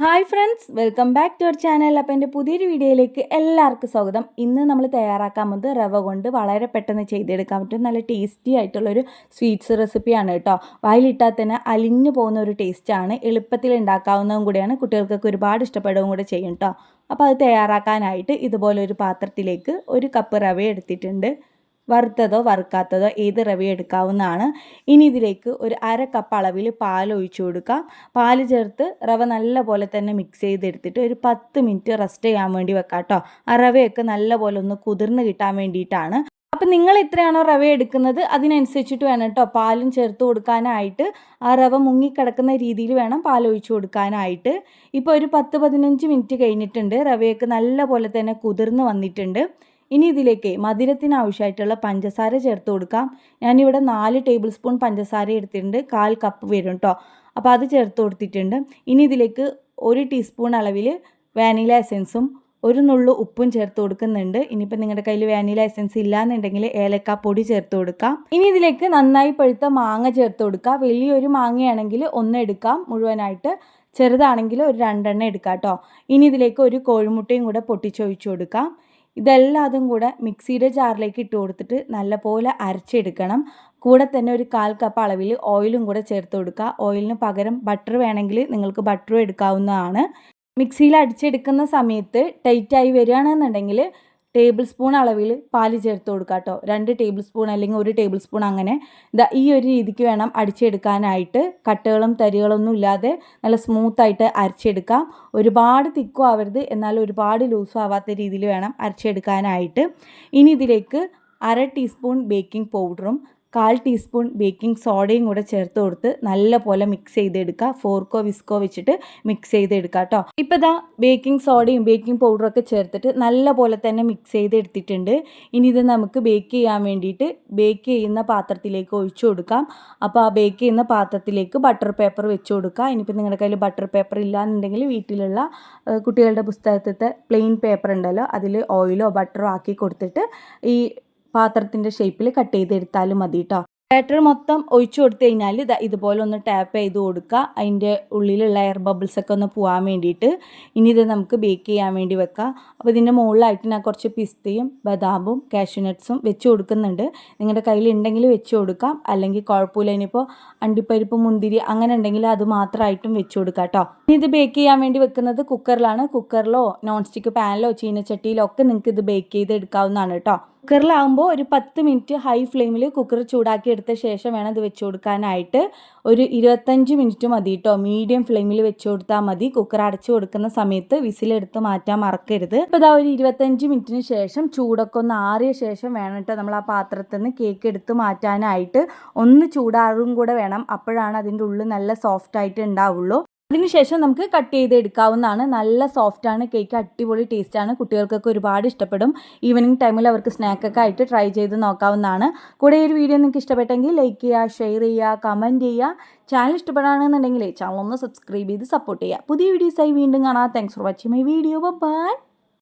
Hi friends welcome back to our channel. അപ്പോൾ എന്റെ പുതിയൊരു വീഡിയോയിലേക്ക് എല്ലാവർക്കും സ്വാഗതം. ഇന്ന് നമ്മൾ തയ്യാറാക്കാൻ പോകുന്നത് റവ കൊണ്ട് വളരെ പെട്ടെന്ന് ചെയ്തെടുക്കാൻ പറ്റും നല്ല ടേസ്റ്റി ആയിട്ടുള്ളൊരു സ്വീറ്റ്സ് റെസിപ്പിയാണ് കേട്ടോ. വായിലിട്ടാൽ തന്നെ അലിഞ്ഞു പോകുന്ന ഒരു ടേസ്റ്റാണ് എളുപ്പത്തിൽ ഉണ്ടാക്കാവുന്നതും കൂടിയാണ്. കുട്ടികൾക്കൊക്കെ ഒരുപാട് ഇഷ്ടപ്പെടുകയും കൂടെ ചെയ്യും കേട്ടോ. അപ്പോൾ അത് തയ്യാറാക്കാനായിട്ട് ഇതുപോലെ ഒരു പാത്രത്തിലേക്ക് ഒരു കപ്പ് റവ എടുത്തിട്ടുണ്ട്. വറുത്തതോ വറുക്കാത്തതോ ഏത് റവി എടുക്കാവുന്നതാണ്. ഇനി ഇതിലേക്ക് ഒരു അര കപ്പ് അളവിൽ പാൽ ഒഴിച്ചു കൊടുക്കാം പാൽ ചേർത്ത് റവ നല്ലപോലെ തന്നെ മിക്സ് ചെയ്തെടുത്തിട്ട് ഒരു പത്ത് മിനിറ്റ് റെസ്റ്റ് ചെയ്യാൻ വേണ്ടി വെക്കാം കേട്ടോ. ആ റവയൊക്കെ നല്ലപോലെ ഒന്ന് കുതിർന്ന് കിട്ടാൻ വേണ്ടിയിട്ടാണ്. അപ്പം നിങ്ങൾ എത്രയാണോ റവ എടുക്കുന്നത് അതിനനുസരിച്ചിട്ട് വേണം കേട്ടോ. പാലും ചേർത്ത് കൊടുക്കാനായിട്ട് ആ റവ മുങ്ങിക്കിടക്കുന്ന രീതിയിൽ വേണം പാൽ ഒഴിച്ചു കൊടുക്കാനായിട്ട്. ഇപ്പോൾ ഒരു പത്ത് പതിനഞ്ച് മിനിറ്റ് കഴിഞ്ഞിട്ടുണ്ട്. റവയൊക്കെ നല്ല പോലെ തന്നെ കുതിർന്ന് വന്നിട്ടുണ്ട്. ഇനി ഇതിലേക്ക് മധുരത്തിനാവശ്യമായിട്ടുള്ള പഞ്ചസാര ചേർത്ത് കൊടുക്കാം. ഞാനിവിടെ നാല് ടേബിൾ സ്പൂൺ പഞ്ചസാര എടുത്തിട്ടുണ്ട്. കാൽ കപ്പ് വരും കേട്ടോ അപ്പോൾ അത് ചേർത്ത് കൊടുത്തിട്ടുണ്ട്. ഇനി ഇതിലേക്ക് ഒരു ടീസ്പൂൺ അളവിൽ വാനില എസൻസും ഒരു നുള്ളു ഉപ്പും ചേർത്ത് കൊടുക്കുന്നുണ്ട്. ഇനിയിപ്പോൾ നിങ്ങളുടെ കയ്യിൽ വാനില എസൻസ് ഇല്ലാന്നുണ്ടെങ്കിൽ ഏലക്കാപ്പൊടി ചേർത്ത് കൊടുക്കാം. ഇനി ഇതിലേക്ക് നന്നായി പഴുത്ത മാങ്ങ ചേർത്ത് കൊടുക്കുക വലിയൊരു മാങ്ങയാണെങ്കിൽ ഒന്ന് എടുക്കാം. മുഴുവനായിട്ട് ചെറുതാണെങ്കിൽ ഒരു രണ്ടെണ്ണം എടുക്കാം കേട്ടോ ഇനി ഇതിലേക്ക് ഒരു കോഴിമുട്ടയും കൂടെ പൊട്ടിച്ചൊഴിച്ചു കൊടുക്കാം. ഇതെല്ലാതും കൂടെ മിക്സിയുടെ ജാറിലേക്ക് ഇട്ട് കൊടുത്തിട്ട് നല്ലപോലെ അരച്ചെടുക്കണം. കൂടെ തന്നെ ഒരു കാൽ കപ്പ് അളവിൽ ഓയിലും കൂടെ ചേർത്ത് കൊടുക്കുക. ഓയിലിന് പകരം ബട്ടർ വേണമെങ്കിൽ നിങ്ങൾക്ക് ബട്ടറും എടുക്കാവുന്നതാണ്. മിക്സിയിൽ അടിച്ചെടുക്കുന്ന സമയത്ത് ടൈറ്റായി വരികയാണെന്നുണ്ടെങ്കിൽ ടേബിൾ സ്പൂൺ അളവിൽ പാൽ ചേർത്ത് കൊടുക്കുക കേട്ടോ രണ്ട് ടേബിൾ സ്പൂൺ അല്ലെങ്കിൽ ഒരു ടേബിൾ സ്പൂൺ അങ്ങനെ. ഇതാ ഈ ഒരു രീതിക്ക് വേണം അടിച്ചെടുക്കാനായിട്ട്. കട്ടുകളും തരികളൊന്നും ഇല്ലാതെ നല്ല സ്മൂത്തായിട്ട് അരച്ചെടുക്കാം. ഒരുപാട് തിക്കും ആവരുത്. എന്നാൽ ഒരുപാട് ലൂസും ആവാത്ത രീതിയിൽ വേണം അരച്ചെടുക്കാനായിട്ട്. ഇനി ഇതിലേക്ക് അര ടീസ്പൂൺ ബേക്കിംഗ് പൗഡറും കാൽ ടീസ്പൂൺ ബേക്കിംഗ് സോഡയും കൂടെ ചേർത്ത് കൊടുത്ത് നല്ലപോലെ മിക്സ് ചെയ്തെടുക്കുക. ഫോർക്കോ വിസ്കോ വെച്ചിട്ട് മിക്സ് ചെയ്തെടുക്കുക കേട്ടോ ഇപ്പോൾ ഇതാ ബേക്കിംഗ് സോഡയും ബേക്കിംഗ് പൗഡറും ഒക്കെ ചേർത്തിട്ട് നല്ലപോലെ തന്നെ മിക്സ് ചെയ്തെടുത്തിട്ടുണ്ട്. ഇനി ഇത് നമുക്ക് ബേക്ക് ചെയ്യാൻ വേണ്ടിയിട്ട് ബേക്ക് ചെയ്യുന്ന പാത്രത്തിലേക്ക് ഒഴിച്ചു കൊടുക്കാം. അപ്പോൾ ആ ബേക്ക് ചെയ്യുന്ന പാത്രത്തിലേക്ക് ബട്ടർ പേപ്പർ വെച്ച് കൊടുക്കുക. ഇനിയിപ്പോൾ നിങ്ങളുടെ കയ്യിൽ ബട്ടർ പേപ്പർ ഇല്ലാന്നുണ്ടെങ്കിൽ വീട്ടിലുള്ള കുട്ടികളുടെ പുസ്തകത്തിലത്തെ പ്ലെയിൻ പേപ്പർ ഉണ്ടല്ലോ അതിൽ ഓയിലോ ബട്ടറോ ആക്കി കൊടുത്തിട്ട് ഈ പാത്രത്തിന്റെ ഷേപ്പിൽ കട്ട് ചെയ്തെടുത്താലും മതി കേട്ടോ ബാറ്റർ മൊത്തം ഒഴിച്ചു കൊടുത്തു കഴിഞ്ഞാൽ ഇതാ ഇതുപോലെ ഒന്ന് ടാപ്പ് ചെയ്ത് കൊടുക്കുക. അതിന്റെ ഉള്ളിലുള്ള എയർ ബബിൾസ് ഒക്കെ ഒന്ന് പോകാൻ വേണ്ടിയിട്ട് ഇനി ഇത് നമുക്ക് ബേക്ക് ചെയ്യാൻ വേണ്ടി വെക്കാം അപ്പോൾ ഇതിന്റെ മുകളിലായിട്ട് ഞാൻ കുറച്ച് പിസ്തയും ബദാമും കാഷ്യൂനട്ട്സും വെച്ച് കൊടുക്കുന്നുണ്ട്. നിങ്ങളുടെ കയ്യിൽ ഉണ്ടെങ്കിൽ വെച്ച് കൊടുക്കാം. അല്ലെങ്കിൽ കുഴപ്പമില്ല ഇനിയിപ്പോൾ അണ്ടിപ്പരിപ്പ് മുന്തിരി അങ്ങനെ ഉണ്ടെങ്കിൽ അത് മാത്രമായിട്ടും വെച്ച് കൊടുക്കാം കേട്ടോ. ഇനി ഇത് ബേക്ക് ചെയ്യാൻ വേണ്ടി വെക്കുന്നത് കുക്കറിലാണ് കുക്കറിലോ നോൺ സ്റ്റിക്ക് പാനിലോ ചീനച്ചട്ടിയിലോ ഒക്കെ നിങ്ങൾക്ക് ഇത് ബേക്ക് ചെയ്ത് എടുക്കാവുന്നതാണ് കേട്ടോ. കുക്കറിലാകുമ്പോൾ ഒരു പത്ത് മിനിറ്റ് ഹൈ ഫ്ലെയിമിൽ കുക്കർ ചൂടാക്കി എടുത്ത ശേഷം വേണം ഇത് വെച്ച് കൊടുക്കാനായിട്ട്. ഒരു ഇരുപത്തഞ്ച് മിനിറ്റ് മതി കേട്ടോ മീഡിയം ഫ്ലെയിമിൽ വെച്ച് കൊടുത്താൽ മതി. കുക്കർ അടച്ചു കൊടുക്കുന്ന സമയത്ത് വിസിലെടുത്ത് മാറ്റാൻ മറക്കരുത്. അപ്പോൾ ഇതാ ഒരു ഇരുപത്തഞ്ച് മിനിറ്റിന് ശേഷം ചൂടൊക്കെ ഒന്ന് ആറിയ ശേഷം വേണം നമ്മൾ ആ പാത്രത്തിൽ നിന്ന് കേക്ക് എടുത്ത് മാറ്റാനായിട്ട്. ഒന്ന് ചൂടാറും കൂടെ വേണം. അപ്പോഴാണ് അതിന്റെ ഉള്ളിൽ നല്ല സോഫ്റ്റ് ആയിട്ട് ഉണ്ടാവുള്ളൂ. അതിനുശേഷം നമുക്ക് കട്ട് ചെയ്ത് എടുക്കാവുന്നതാണ്. നല്ല സോഫ്റ്റ് ആണ് കേക്ക് അടിപൊളി ടേസ്റ്റാണ് കുട്ടികൾക്കൊക്കെ ഒരുപാട് ഇഷ്ടപ്പെടും. ഈവനിങ് ടൈമിൽ അവർക്ക് സ്നാക്കൊക്കെ ആയിട്ട് ട്രൈ ചെയ്ത് നോക്കാവുന്നതാണ്. കൂടെ ഈ ഒരു വീഡിയോ നിങ്ങൾക്ക് ഇഷ്ടപ്പെട്ടെങ്കിൽ ലൈക്ക് ചെയ്യുക ഷെയർ ചെയ്യുക കമന്റ് ചെയ്യുക. ചാനൽ ഇഷ്ടപ്പെടുകയാണെന്നുണ്ടെങ്കിൽ ചാനൽ ഒന്ന് സബ്സ്ക്രൈബ് ചെയ്ത് സപ്പോർട്ട് ചെയ്യുക. പുതിയ വീഡിയോസായി വീണ്ടും കാണാം. Thanks for watching my video bye